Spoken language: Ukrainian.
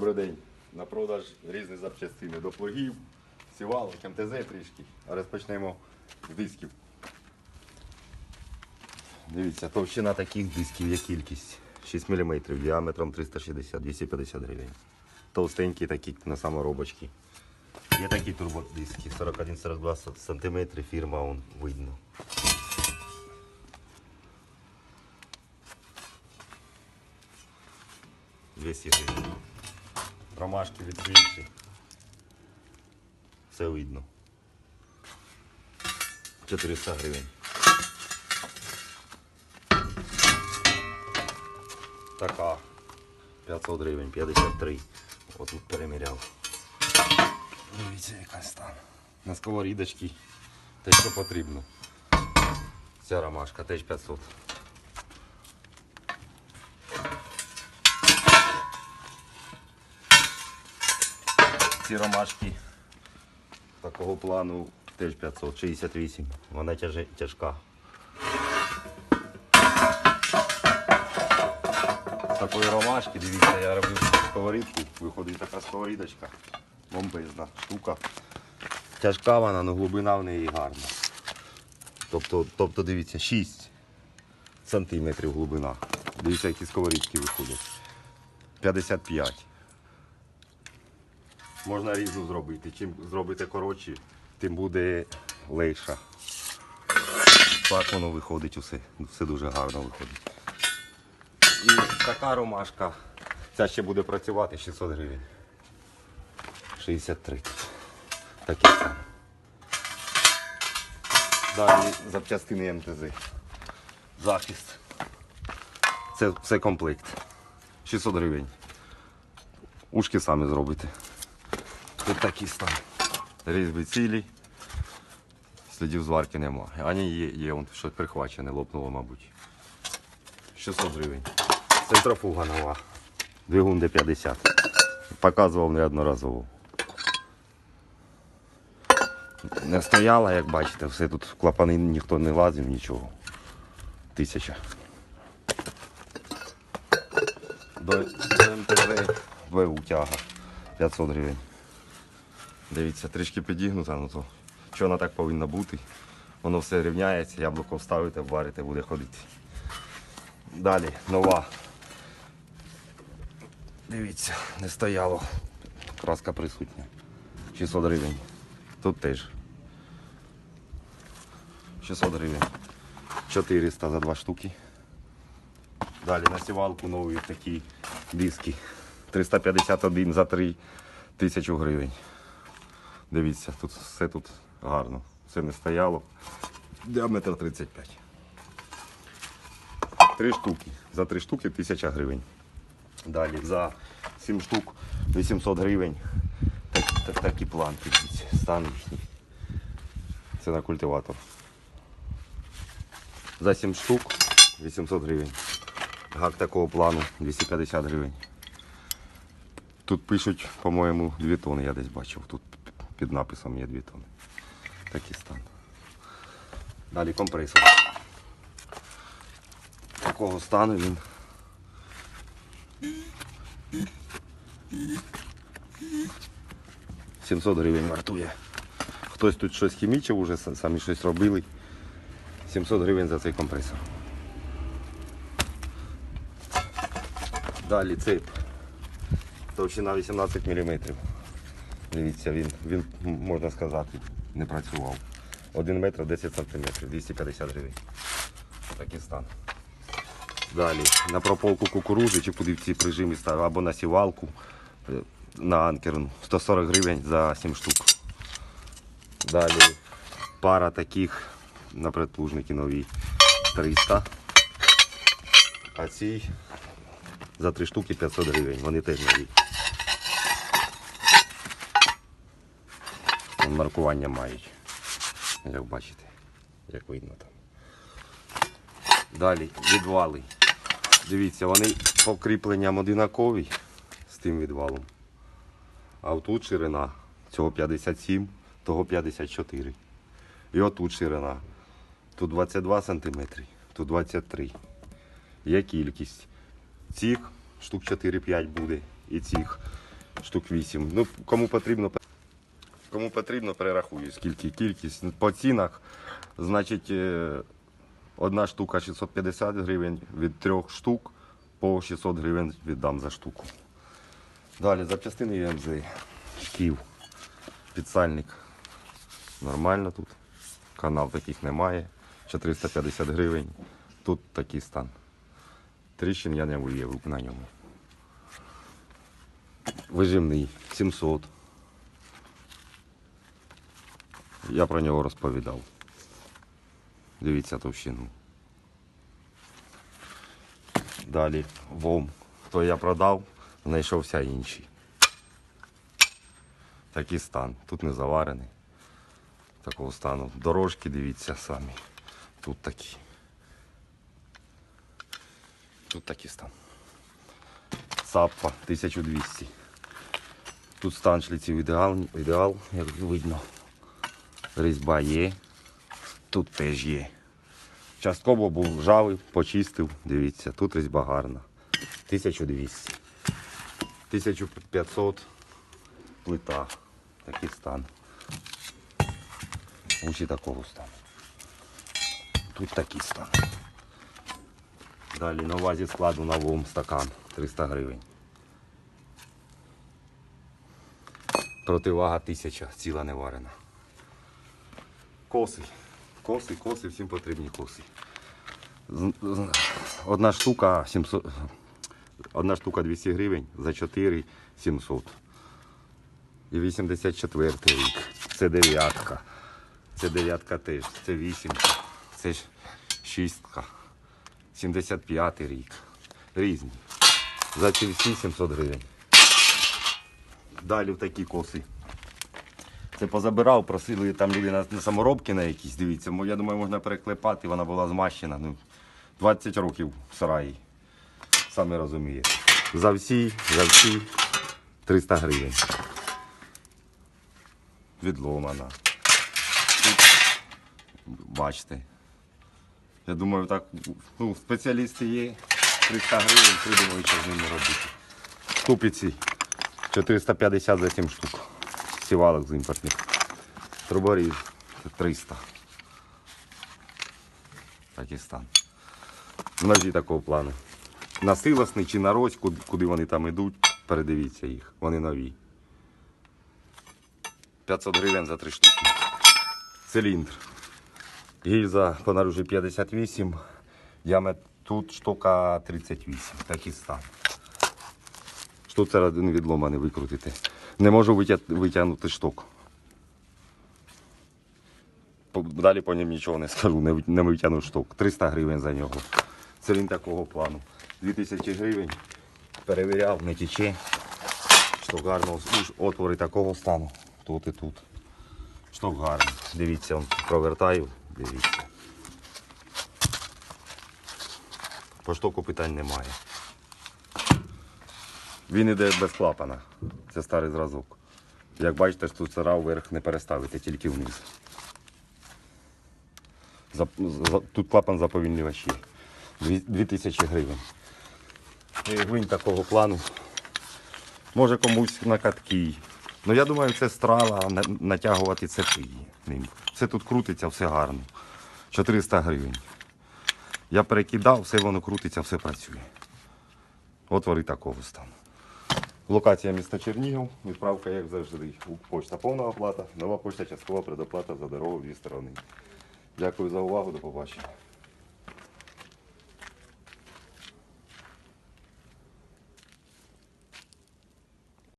Добрий день. На продаж різні запчастини до плугів, сівалок, МТЗ трішки. А розпочнемо з дисків. Дивіться, товщина таких дисків є кількість. 6 мм діаметром 360-250 гривень. Товстенькі такі на саморобочки. Є такі турбодиски 41-42 см, фірма он видно. Двісті гривень. Ромашки відкриті. Все видно. 400 гривень. Така. 500 гривень, 53. От тут переміряв. Дивіться, якась там. На сковорідочки. Те, що потрібно. Ця ромашка теж 500. Ці ромашки такого плану теж 568. Вона тяжа- тяжка. Такої ромашки, дивіться, я робив сковорідку, виходить така сковорідочка. Бомбезна штука. Тяжка вона, але глибина в неї гарна. Тобто, тобто дивіться, 6 сантиметрів глибина. Дивіться, які сковорідки виходять. 55. Можна різну зробити. Чим зробите коротше, тим буде легша. Так воно виходить усе. Все дуже гарно виходить. І така ромашка. Ця ще буде працювати 600 гривень. 63. Такі саме. Далі запчастини МТЗ. Захист. Це все комплект. 600 гривень. Ушки самі зробите. Тут такий стан. Різьби цілі. Слідів зварки нема. Ані є, є он щось прихвачене, лопнуло, мабуть. 600 гривень. Центрофуга нова. Двигун Д50. Показував неодноразово. Не стояла, як бачите, все тут в клапани ніхто не лазив, нічого. Тисяча. До, МТЗ ВУ тяга 500 гривень. Дивіться, трішки підігнута, ну то що вона так повинна бути. Воно все рівняється, яблуко вставите, варите, буде ходити. Далі, нова. Дивіться, не стояло. Краска присутня. 600 гривень. Тут теж. 600 гривень. 400 за два штуки. Далі на сівалку нові такі диски. 351 за 3 тисячу гривень. Дивіться, тут все тут гарно. Все не стояло. Діаметр 35. Три штуки. За три штуки 1000 гривень. Далі за 7 штук 800 гривень. Так, так, такі планки. Стан їхній. Це на культиватор. За 7 штук 800 гривень. Гак такого плану 250 гривень. Тут пишуть, по-моєму, 2 тони, я десь бачив. Тут під написом є 2 тони. Такий стан. Далі компресор. Такого стану він. «700 гривень вартує. Хтось тут щось хімічив, уже самі щось робили. 700 гривень за цей компресор. Далі цеп. Товщина 18 мм. Дивіться, він, він, можна сказати, не працював. 1 метр 10 см, 250 гривень. Такий стан. Далі на прополку кукурузи чи куди в ці прижимі ставив, або на сівалку е, на анкерну 140 гривень за 7 штук. Далі пара таких на предплужники нові 300. А ці за 3 штуки 500 гривень. Вони теж нові. Маркування мають. Як бачите, як видно там. Далі відвали. Дивіться, вони по кріпленням одинакові з тим відвалом. А отут ширина цього 57, того 54. І отут ширина. Тут 22 см, тут 23. Є кількість. Цих штук 4-5 буде. І цих штук 8. Ну, кому потрібно, кому потрібно, перерахую, скільки кількість. По цінах, значить, е, одна штука 650 гривень, від трьох штук по 600 гривень віддам за штуку. Далі запчастини ЄМЗ, шків, підсальник. Нормально тут. Канал таких немає. 450 гривень. Тут такий стан. Тріщин я не виявив на ньому. Вижимний 700. Я про нього розповідав. Дивіться товщину. Далі вом. То я продав, знайшовся інший. Такий стан. Тут не заварений. Такого стану. Дорожки дивіться самі. Тут такі. Тут такий стан. Саппа 1200. Тут стан шліців ідеал, ідеал, як видно. Різьба є. Тут теж є. Частково був ржавий, почистив. Дивіться, тут різьба гарна. 1200. 1500 плита. Такий стан. Усі такого стану. Тут такий стан. Далі на вазі складу на вом стакан 300 гривень. Противага 1000, ціла не варена. Коси. Коси, коси, всім потрібні коси. Одна штука 700, одна штука 200 гривень, за 4 700. І 84 рік. Це дев'ятка. Це дев'ятка теж. Це вісімка. Це шістка. 75 рік. Різні. За ці всі 700 гривень. Далі в такі коси. Це позабирав, просили там люди на, на саморобки на якісь, дивіться. Я думаю, можна переклепати, вона була змащена. Ну, 20 років в сараї. Саме розумієте. За всі, за всі 300 гривень. Відломана. Бачите. Я думаю, так, ну, спеціалісти є. 300 гривень, придумаю, що з ними робити. Ступиці 450 за 7 штук. Сівалок з імпортних. Труборіз 300. Такий стан. Ножі такого плану. На силосний чи на розь, куди, вони там йдуть, передивіться їх. Вони нові. 500 гривень за 3 штуки. Циліндр. Гільза по наружі 58, діаметр тут штука 38. Такий стан. Штуцер один відлома не викрутити. Не можу витягнути шток. Далі по ньому нічого не скажу, не, ви- витягну шток. 300 гривень за нього. Це він такого плану. 2000 гривень. Перевіряв, не тече. Шток гарно. Отвори такого стану. Тут і тут. Шток гарний. Дивіться, он, провертаю. Дивіться. По штоку питань немає. Він іде без клапана. Це старий зразок. Як бачите, тут штуцера вверх не переставити, тільки вниз. Тут клапан заповільнювач є. Дві- 2000 гривень. Гвинь такого плану. Може комусь на катки. Ну я думаю, це страва натягувати цепи ним. Все тут крутиться, все гарно. 400 гривень. Я перекидав, все воно крутиться, все працює. Отвори такого стану. Локація міста Чернігів, відправка, як завжди. Почта повна оплата, нова почта часткова предоплата за дорогу дві сторони. Дякую за увагу, до побачення.